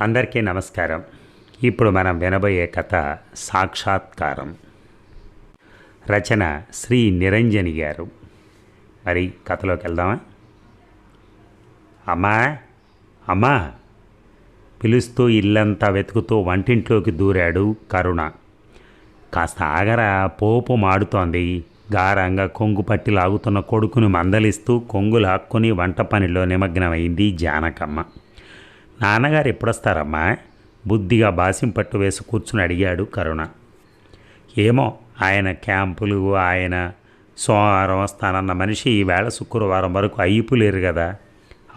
అందరికీ నమస్కారం. ఇప్పుడు మనం వినబోయే కథ సాక్షాత్కారం. రచన శ్రీ నిరంజని గారు. మరి కథలోకి వెళ్దామా? అమ్మా అమ్మా పిలుస్తూ ఇల్లంతా వెతుకుతూ వంటింట్లోకి దూరాడు కరుణ. కాస్త ఆగరా పోపు మాడుతోంది. గారంగా కొంగు పట్టి లాగుతున్న కొడుకుని మందలిస్తూ కొంగు లాక్కొని వంట పనిలో నిమగ్నమైంది జానకమ్మ. నాన్నగారు ఎప్పుడొస్తారమ్మా? బుద్ధిగా బాసిం పట్టు వేసి కూర్చుని అడిగాడు కరుణ. ఏమో ఆయన క్యాంపులు ఆయన సోమవారం వస్తానన్న మనిషి ఈవేళ శుక్రవారం వరకు అయిపోలేరు కదా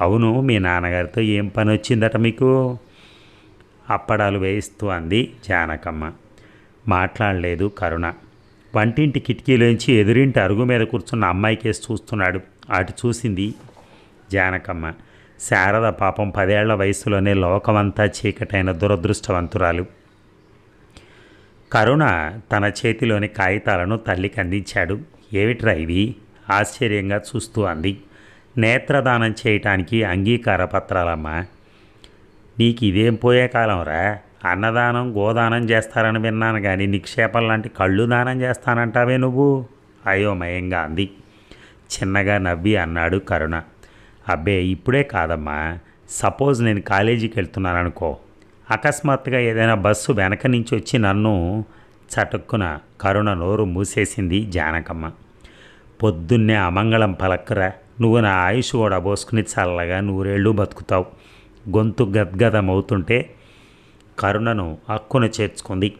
అవును మీ నాన్నగారితో ఏం పని వచ్చిందట మీకు? అప్పడాలు వేయిస్తూ అంది జానకమ్మ. మాట్లాడలేదు కరుణ. వంటింటి కిటికీలోంచి ఎదురింటి అరుగు మీద కూర్చున్న అమ్మాయి కేసు చూస్తున్నాడు. అటు చూసింది జానకమ్మ. శారద పాపం పదేళ్ళ వయసులోనే లోకమంతా చీకటైన దురదృష్టవంతురాలు. కరుణ తన చేతిలోని కాగితాలను తల్లికి అందించాడు ఏమిట్రా ఇవి? ఆశ్చర్యంగా చూస్తూ అంది. నేత్రదానం చేయటానికి అంగీకార పత్రాలమ్మా. నీకు ఇదేం పోయే కాలంరా అన్నదానం గోదానం చేస్తారని విన్నాను కానీ నిక్షేపం లాంటి కళ్ళు దానం చేస్తానంటావే నువ్వు? అయోమయంగా అంది. చిన్నగా నవ్వి అన్నాడు కరుణ. అబ్బే ఇప్పుడే కాదమ్మా. సపోజ్ నేను కాలేజీకి వెళ్తున్నాను అనుకో అకస్మాత్తుగా ఏదైనా బస్సు వెనక నుంచి వచ్చి నన్ను చటుక్కున కరుణ నోరు మూసేసింది జానకమ్మ. పొద్దున్నే అమంగళం పలక్కరా. నువ్వు నా ఆయుష్ కూడా పోసుకుని చల్లగా నూరేళ్ళు బతుకుతావు. గొంతు గద్గదమవుతుంటే కరుణను హక్కున చేర్చుకుంది.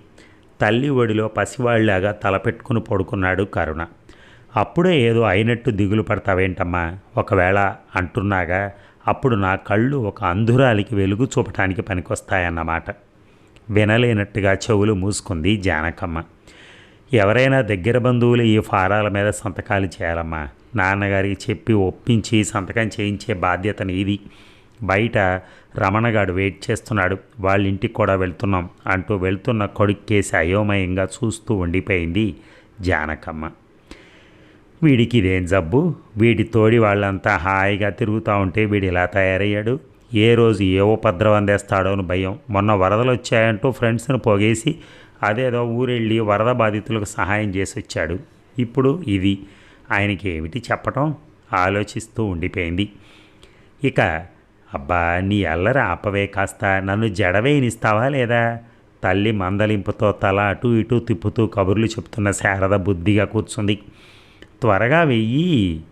తల్లి ఒడిలో పసివాళ్ళాగా తలపెట్టుకుని పడుకున్నాడు కరుణ. అప్పుడే ఏదో అయినట్టు దిగులు పడతావేంటమ్మా? ఒకవేళ అంటున్నాగా అప్పుడు నా కళ్ళు ఒక అంధురాలికి వెలుగు చూపటానికి పనికొస్తాయన్నమాట. వినలేనట్టుగా చెవులు మూసుకుంది జానకమ్మ. ఎవరైనా దగ్గర బంధువులు ఈ ఫారాల మీద సంతకాలు చేయాలమ్మా. నాన్నగారికి చెప్పి ఒప్పించి సంతకం చేయించే బాధ్యత నీది. బయట రమణగాడు వెయిట్ చేస్తున్నాడు. వాళ్ళ ఇంటికి కూడా వెళ్తున్నాం అంటూ వెళ్తున్న కొడుక్కేసి అయోమయంగా చూస్తూ ఉండిపోయింది జానకమ్మ. వీడికి ఇదేం జబ్బు? వీడి తోడి వాళ్ళంతా హాయిగా తిరుగుతూ ఉంటే వీడు ఇలా తయారయ్యాడు. ఏ రోజు ఏ ఉపద్రవం తెస్తాడో అని భయం. మొన్న వరదలు వచ్చాయంటూ ఫ్రెండ్స్ని పోగేసి అదేదో ఊరెళ్ళి వరద బాధితులకు సహాయం చేసి వచ్చాడు ఇప్పుడు ఇది. ఆయనకి ఏమిటి చెప్పటం? ఆలోచిస్తూ ఉండిపోయింది. ఇక అబ్బా నీ అల్లరి ఆపవే కాస్త. నన్ను జడవేయనిస్తావా లేదా? తల్లి మందలింపుతో తల అటు ఇటు తిప్పుతూ కబుర్లు చెప్తున్న శారద బుద్ధిగా కూర్చుంది. త్వరగా వెయ్యి.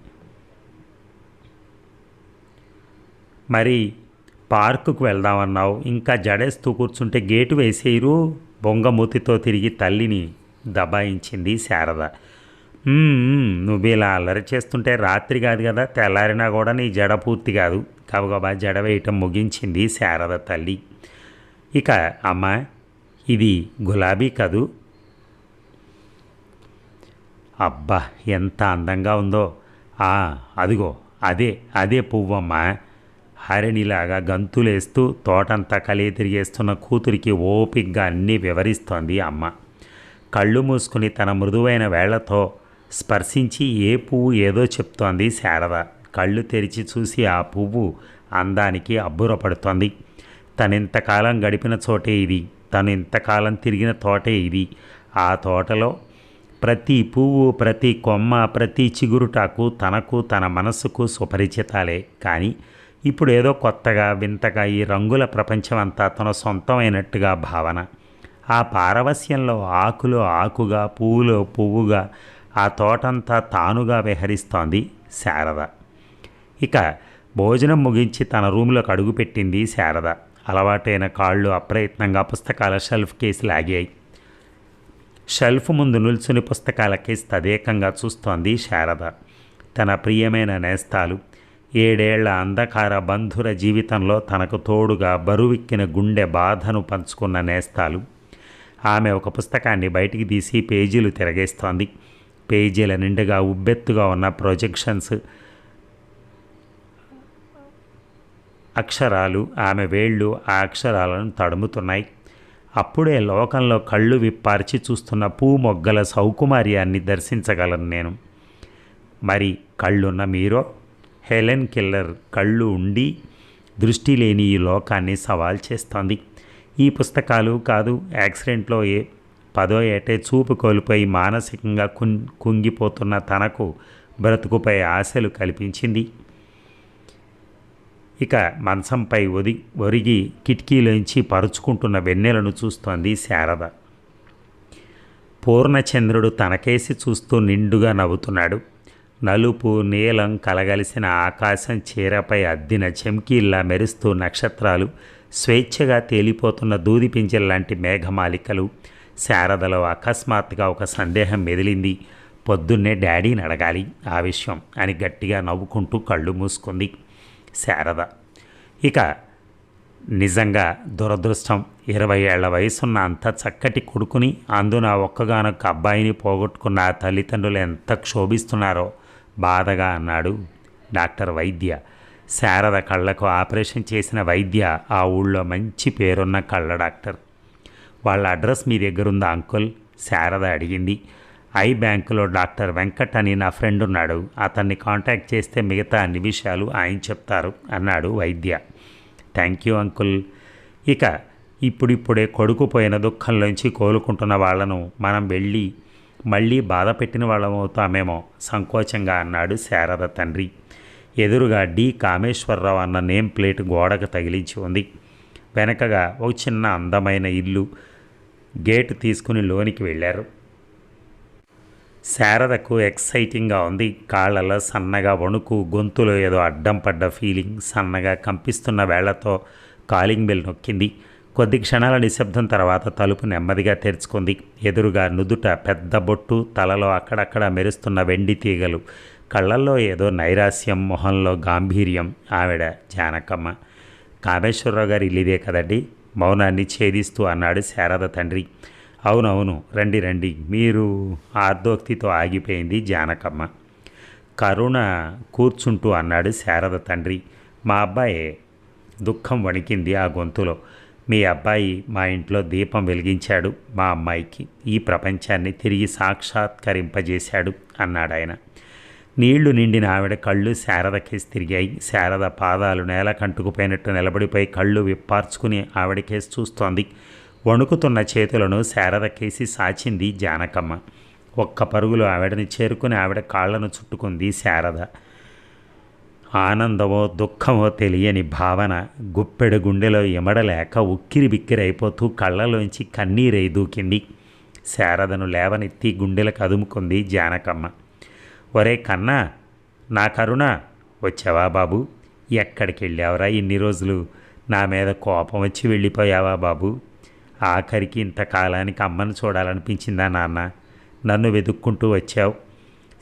మరి పార్కుకు వెళ్దామన్నావు ఇంకా జడేస్తూ కూర్చుంటే గేటు వేసేయరు? బొంగమూతితో తిరిగి తల్లిని దబాయించింది శారద. నువ్వు ఇలా అల్లరి చేస్తుంటే రాత్రి కాదు కదా తెల్లారినా కూడా నీ జడ పూర్తి కాదు. గబగబా జడ వేయటం ముగించింది శారద తల్లి. ఇక అమ్మ ఇది గులాబీ కదూ? అబ్బా ఎంత అందంగా ఉందో. ఆ అదిగో అదే అదే పువ్వమ్మ. హరిణిలాగా గంతులేస్తూ తోటంతా కలిగి తిరిగేస్తున్న కూతురికి ఓపిగ్గా అన్నీ వివరిస్తోంది అమ్మ. కళ్ళు మూసుకుని తన మృదువైన వేళ్ళతో స్పర్శించి ఏ పువ్వు ఏదో చెప్తోంది శారద. కళ్ళు తెరిచి చూసి ఆ పువ్వు అందానికి అబ్బురపడుతోంది. తనింతకాలం గడిపిన చోటే ఇది. తను ఇంతకాలం తిరిగిన తోటే ఇది. ఆ తోటలో ప్రతి పువ్వు ప్రతి కొమ్మ ప్రతి చిగురుటాకు తనకు తన మనస్సుకు సుపరిచితాలే. కానీ ఇప్పుడు ఏదో కొత్తగా వింతగా ఈ రంగుల ప్రపంచం అంతా తన సొంతమైనట్టుగా భావన. ఆ పారవస్యంలో ఆకులో ఆకుగా పువ్వులో పువ్వుగా ఆ తోటంతా తానుగా విహరిస్తోంది శారద. ఇక భోజనం ముగించి తన రూమ్లోకి అడుగుపెట్టింది శారద. అలవాటైన కాళ్ళు అప్రయత్నంగా పుస్తకాల షెల్ఫ్ కేసు లాగాయి. షెల్ఫ్ ముందు నిల్చుని పుస్తకాలకి తదేకంగా చూస్తోంది శారద. తన ప్రియమైన నేస్తాలు ఏడేళ్ళ అంధకార బంధుర జీవితంలో తనకు తోడుగా బరువెక్కిన గుండె బాధను పంచుకున్న నేస్తాలు ఆమె ఒక పుస్తకాన్ని బయటికి తీసి పేజీలు తిరగేస్తోంది. పేజీల నిండుగా ఉబ్బెత్తుగా ఉన్న ప్రొజెక్షన్స్ అక్షరాలు ఆమె వేళ్ళు ఆ అక్షరాలను తడుముతున్నాయి. అప్పుడే లోకంలో కళ్ళు విప్పార్చి చూస్తున్న పూ మొగ్గల సౌకుమార్యాన్ని దర్శించగలను నేను. మరి కళ్ళున్న మీరో? హెలెన్ కిల్లర్ కళ్ళు ఉండి దృష్టి లేని ఈ లోకాన్ని సవాల్ చేస్తోంది. ఈ పుస్తకాలు కాదు యాక్సిడెంట్లో ఏ పదో ఏటే చూపు కోల్పోయి మానసికంగా కుం కుంగిపోతున్న తనకు బ్రతుకుపై ఆశలు కల్పించింది. ఇక మంచంపై ఒది ఒరిగి కిటికీలోంచి పరుచుకుంటున్న వెన్నెలను చూస్తోంది శారద. పూర్ణచంద్రుడు తనకేసి చూస్తూ నిండుగా నవ్వుతున్నాడు. నలుపు నీలం కలగలిసిన ఆకాశం చీరపై అద్దిన చెమ్కీల్లా మెరుస్తూ నక్షత్రాలు స్వేచ్ఛగా తేలిపోతున్న దూది పింజల్లాంటి మేఘమాలికలు. శారదలో అకస్మాత్తుగా ఒక సందేహం మెదిలింది. పొద్దున్నే డాడీని అడగాలి ఆ విషయం అని గట్టిగా నవ్వుకుంటూ కళ్ళు మూసుకుంది. శారద. ఇక నిజంగా దురదృష్టం. ఇరవై ఏళ్ళ వయసున్న అంత చక్కటి కొడుకుని అందున ఒక్కగానొక్క అబ్బాయిని పోగొట్టుకున్న తల్లిదండ్రులు ఎంత క్షోభిస్తున్నారో బాధగా అన్నాడు డాక్టర్ వైద్య. శారద కళ్ళకు ఆపరేషన్ చేసిన వైద్య ఆ ఊళ్ళో మంచి పేరున్న కళ్ళ డాక్టర్. వాళ్ళ అడ్రస్ మీ దగ్గరుందా అంకుల్? శారద అడిగింది. ఐ బ్యాంకులో డాక్టర్ వెంకట్ అని నా ఫ్రెండ్ ఉన్నాడు. అతన్ని కాంటాక్ట్ చేస్తే మిగతా అన్ని విషయాలు ఆయన చెప్తారు అన్నాడు వైద్య. Thank you uncle. ఇక ఇప్పుడిప్పుడే కొడుకుపోయిన దుఃఖంలోంచి కోలుకుంటున్న వాళ్ళను మనం వెళ్ళి మళ్ళీ బాధ పెట్టిన వాళ్ళమవుతామేమో సంకోచంగా అన్నాడు శారద తండ్రి. ఎదురుగా డి కామేశ్వరరావు అన్న నేమ్ ప్లేట్ గోడకు తగిలించి ఉంది. వెనకగా ఒక చిన్న అందమైన ఇల్లు గేటు తీసుకుని లోనికి వెళ్ళారు. శారదకు ఎక్సైటింగ్గా ఉంది. కాళ్ళలో సన్నగా వణుకు గొంతులో ఏదో అడ్డం పడ్డ ఫీలింగ్ సన్నగా కంపిస్తున్న వేళ్ళతో కాలింగ్ బెల్ నొక్కింది. కొద్ది క్షణాల నిశ్శబ్దం తర్వాత తలుపు నెమ్మదిగా తెరుచుకుంది. ఎదురుగా నుదుట పెద్ద బొట్టు తలలో అక్కడక్కడ మెరుస్తున్న వెండి తీగలు కళ్ళల్లో ఏదో నైరాస్యం మొహంలో గాంభీర్యం. ఆవిడ జానకమ్మ. కామేశ్వరరావు గారి ఇల్లిదే కదండి? మౌనాన్ని ఛేదిస్తూ అన్నాడు శారద తండ్రి. అవునవును రండి రండి. మీరు ఆర్దోక్తితో ఆగిపోయింది జానకమ్మ. కరుణ కూర్చుంటూ అన్నాడు శారద తండ్రి. మా అబ్బాయి దుఃఖం వణికింది ఆ గొంతులో. మీ అబ్బాయి మా ఇంట్లో దీపం వెలిగించాడు మా అమ్మాయికి. ఈ ప్రపంచాన్ని తిరిగి సాక్షాత్కరింపజేశాడు అన్నాడు ఆయన. నీళ్ళు నిండిన ఆవిడ కళ్ళు శారదకేసి తిరిగాయి. శారద పాదాలు నేల కంటుకుపోయినట్టు నిలబడిపోయి కళ్ళు విప్పార్చుకుని ఆవిడ కేసు చూస్తోంది. వణుకుతున్న చేతులను శారద కేసి సాచింది జానకమ్మ. ఒక్క పరుగులు ఆవిడని చేరుకుని ఆవిడ కాళ్ళను చుట్టుకుంది శారద. ఆనందమో దుఃఖమో తెలియని భావన గుప్పెడు గుండెలో ఎమడలేక ఉక్కిరి బిక్కిరైపోతూ కళ్ళలోంచి కన్నీరై దూకింది. శారదను లేవనెత్తి గుండెలకు అదుముకుంది జానకమ్మ. ఒరే కన్నా నా కరుణ వచ్చావా బాబు? ఎక్కడికి వెళ్ళావురా ఇన్ని రోజులు? నా మీద కోపం వచ్చి వెళ్ళిపోయావా బాబు? ఆఖరికి ఇంతకాలానికి అమ్మను చూడాలనిపించిందా నాన్న? నన్ను వెతుక్కుంటూ వచ్చావు.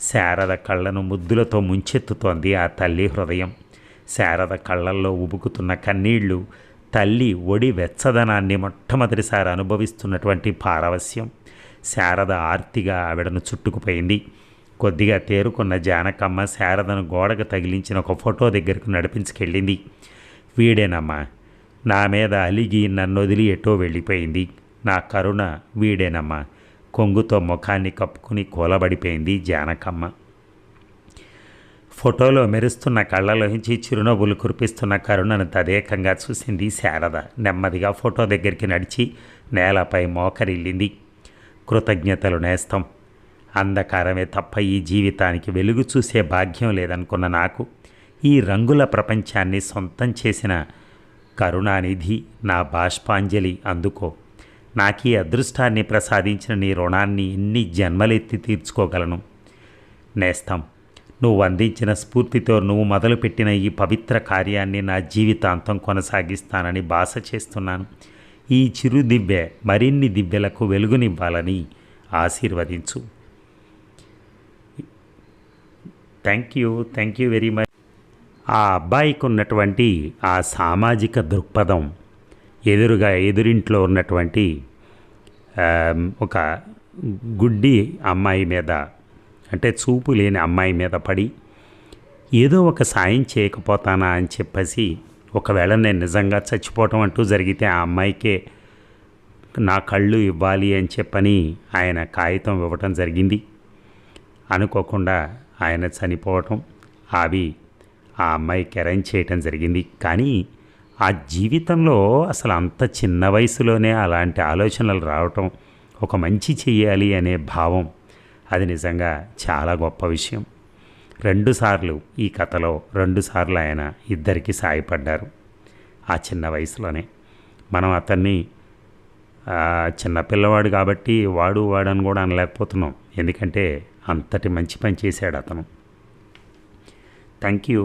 శారద కళ్ళను ముద్దులతో ముంచెత్తుతోంది ఆ తల్లి హృదయం. శారద కళ్ళల్లో ఉబుకుతున్న కన్నీళ్ళు తల్లి ఒడి వెచ్చదనాన్ని మొట్టమొదటిసారి అనుభవిస్తున్నటువంటి పారవస్యం శారద ఆర్తిగా ఆవిడను చుట్టుకుపోయింది. కొద్దిగా తేరుకున్న జానకమ్మ శారదను గోడకు తగిలించిన ఒక ఫోటో దగ్గరకు నడిపించుకెళ్ళింది. వీడేనమ్మా? నా మీద అలిగి నన్ను వదిలి ఎటో వెళ్ళిపోయింది. నా కరుణ వీడేనమ్మా. కొంగుతో ముఖాన్ని కప్పుకుని కూలబడిపోయింది జానకమ్మ. ఫోటోలో మెరుస్తున్న కళ్ళలోంచి చిరునవ్వులు కురిపిస్తున్న కరుణను తదేకంగా చూసింది శారద. నెమ్మదిగా ఫోటో దగ్గరికి నడిచి నేలపై మోకరిల్లింది. కృతజ్ఞతలు నేస్తం. అంధకారమే తప్ప ఈ జీవితానికి వెలుగు చూసే భాగ్యం లేదనుకున్న నాకు ఈ రంగుల ప్రపంచాన్ని సొంతం చేసిన కరుణానిధి నా బాష్పాంజలి అందుకో. నాకీ అదృష్టాన్ని ప్రసాదించిన నీ రుణాన్ని ఎన్ని జన్మలెత్తి తీర్చుకోగలను. నేస్తం నువ్వు అందించిన స్ఫూర్తితో నువ్వు మొదలుపెట్టిన ఈ పవిత్ర కార్యాన్ని నా జీవితాంతం కొనసాగిస్తానని బాస చేస్తున్నాను. ఈ చిరు దివ్య మరిన్ని దివ్యలకు వెలుగునివ్వాలని ఆశీర్వదించు. Thank you thank you very much. ఆ అబ్బాయికి ఉన్నటువంటి ఆ సామాజిక దృక్పథం ఎదురుగా ఎదురింట్లో ఉన్నటువంటి ఒక గుడ్డి అమ్మాయి మీద అంటే చూపు లేని అమ్మాయి మీద పడి ఏదో ఒక సాయం చేయకపోతానా అని చెప్పేసి ఒకవేళ నేను నిజంగా చచ్చిపోవటం అంటూ జరిగితే ఆ అమ్మాయికే నా కళ్ళు ఇవ్వాలి అని చెప్పని ఆయన కాగితం ఇవ్వటం జరిగింది. అనుకోకుండా ఆయన చనిపోవటం అవి ఆ అమ్మాయికి అరేంజ్ చేయటం జరిగింది. కానీ ఆ జీవితంలో అసలు అంత చిన్న వయసులోనే అలాంటి ఆలోచనలు రావటం ఒక మంచి చెయ్యాలి అనే భావం అది నిజంగా చాలా గొప్ప విషయం. రెండుసార్లు ఈ కథలో రెండుసార్లు ఆయన ఇద్దరికి సాయపడ్డారు ఆ చిన్న వయసులోనే. మనం అతన్ని చిన్నపిల్లవాడు చిన్న పిల్లవాడు కాబట్టి వాడు వాడని కూడా అనలేకపోతున్నాం. ఎందుకంటే అంతటి మంచి పని చేశాడు అతను. Thank you